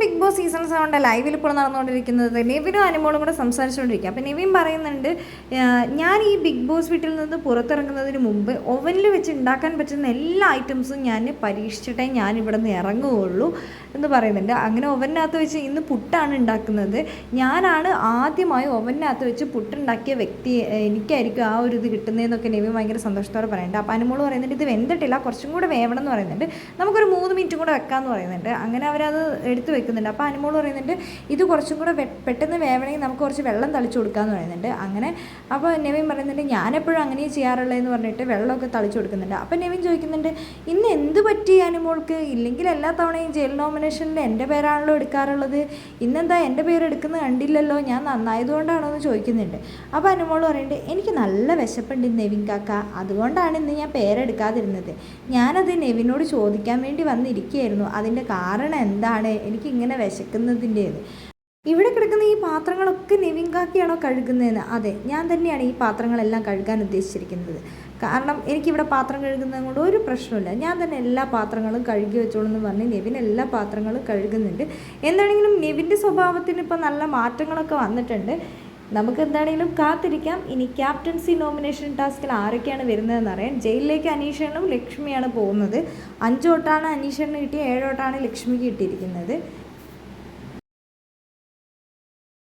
Big boss season സെവന്റെ ലൈവിൽ ഇപ്പോൾ നടന്നുകൊണ്ടിരിക്കുന്നത് നെവിനും അനുമോളും കൂടെ സംസാരിച്ചുകൊണ്ടിരിക്കുക. അപ്പോൾ നെവിൻ പറയുന്നുണ്ട് ഞാൻ ഈ ബിഗ് ബോസ് വീട്ടിൽ നിന്ന് പുറത്തിറങ്ങുന്നതിന് മുമ്പ് ഓവനിൽ വെച്ച് ഉണ്ടാക്കാൻ പറ്റുന്ന എല്ലാ ഐറ്റംസും ഞാൻ പരീക്ഷിച്ചിട്ടേ ഞാൻ ഇവിടെ നിന്ന് ഇറങ്ങുകയുള്ളൂ എന്ന് പറയുന്നുണ്ട്. അങ്ങനെ ഓവനകത്ത് വെച്ച് ഇന്ന് പുട്ടാണ് ഉണ്ടാക്കുന്നത് ഞാനാണ് ആദ്യമായി ഓവനകത്ത് വെച്ച് പുട്ടുണ്ടാക്കിയ വ്യക്തി എനിക്കായിരിക്കും ആ ഒരു ഇത് കിട്ടുന്നതെന്നൊക്കെ നെവിൻ ഭയങ്കര സന്തോഷത്തോടെ പറയുന്നുണ്ട്. അപ്പോൾ അനുമോൾ പറയുന്നുണ്ട് ഇത് വെന്തിട്ടില്ല കുറച്ചും കൂടെ വേവണം എന്ന് പറയുന്നുണ്ട്. നമുക്കൊരു മൂന്ന് മിനിറ്റും കൂടെ വെക്കാമെന്ന് പറയുന്നുണ്ട്. അങ്ങനെ അവരത് എടുത്ത് വെക്കുന്നുണ്ട് അപ്പോൾ അനുമോൾ പറയുന്നുണ്ട് ഇത് കുറച്ചും കൂടെ പെട്ടെന്ന് വേവണമെങ്കിൽ നമുക്ക് കുറച്ച് വെള്ളം തളിച്ചു കൊടുക്കാമെന്ന് പറയുന്നുണ്ട്. അങ്ങനെ അപ്പോൾ നെവിൻ പറയുന്നുണ്ട് ഞാനെപ്പോഴും അങ്ങനെ ചെയ്യാറുള്ളതെന്ന് പറഞ്ഞിട്ട് വെള്ളമൊക്കെ തളിച്ചു കൊടുക്കുന്നുണ്ട്. അപ്പോൾ നെവിൻ ചോദിക്കുന്നുണ്ട് ഇന്ന് എന്ത് പറ്റി അനുമോൾക്ക്? ഇല്ലെങ്കിൽ എല്ലാ തവണയും ജയിൽ നോമിനേഷനിൽ എന്റെ പേരാണല്ലോ എടുക്കാറുള്ളത്. ഇന്നെന്താ എന്റെ പേര് എടുക്കുന്നത് കണ്ടില്ലല്ലോ? ഞാൻ നന്നായതുകൊണ്ടാണോ എന്ന് ചോദിക്കുന്നുണ്ട്. അപ്പോൾ അനുമോൾ പറയുന്നുണ്ട് എനിക്ക് നല്ല വിശപ്പുണ്ട് നെവിൻ കാക്ക. അതുകൊണ്ടാണ് ഇന്ന് ഞാൻ പേരെടുക്കാതിരുന്നത്. ഞാനത് നെവിനോട് ചോദിക്കാൻ വേണ്ടി വന്നിരിക്കുകയായിരുന്നു. അതിന്റെ കാരണം എന്താണ്? എനിക്ക് ഇങ്ങനെ വിശക്കുന്നതിന്റേത്. ഇവിടെ കിടക്കുന്ന ഈ പാത്രങ്ങളൊക്കെ നെവിങ്കാക്കിയാണോ കഴുകുന്നതെന്ന്? അതെ ഞാൻ തന്നെയാണ് ഈ പാത്രങ്ങളെല്ലാം കഴുകാൻ ഉദ്ദേശിച്ചിരിക്കുന്നത്. കാരണം എനിക്കിവിടെ പാത്രം കഴുകുന്നത് കൊണ്ട് ഒരു പ്രശ്നമില്ല ഞാൻ തന്നെ എല്ലാ പാത്രങ്ങളും കഴുകി വെച്ചോളൂ എന്ന് പറഞ്ഞ് നെവിൻ എല്ലാ പാത്രങ്ങളും കഴുകുന്നുണ്ട്. എന്താണെങ്കിലും നെവിന്റെ സ്വഭാവത്തിന് ഇപ്പോൾ നല്ല മാറ്റങ്ങളൊക്കെ വന്നിട്ടുണ്ട്. നമുക്ക് എന്താണെങ്കിലും കാത്തിരിക്കാം. ഇനി ക്യാപ്റ്റൻസി നോമിനേഷൻ ടാസ്കിൽ ആരൊക്കെയാണ് വരുന്നതെന്ന് അറിയാൻ ജയിലിലേക്ക് അനീഷനും ലക്ഷ്മിയാണ് പോകുന്നത്. അഞ്ചോട്ടാണ് അനീഷന് കിട്ടിയ ഏഴോട്ടാണ് ലക്ഷ്മിക്ക് കിട്ടിയിരിക്കുന്നത്.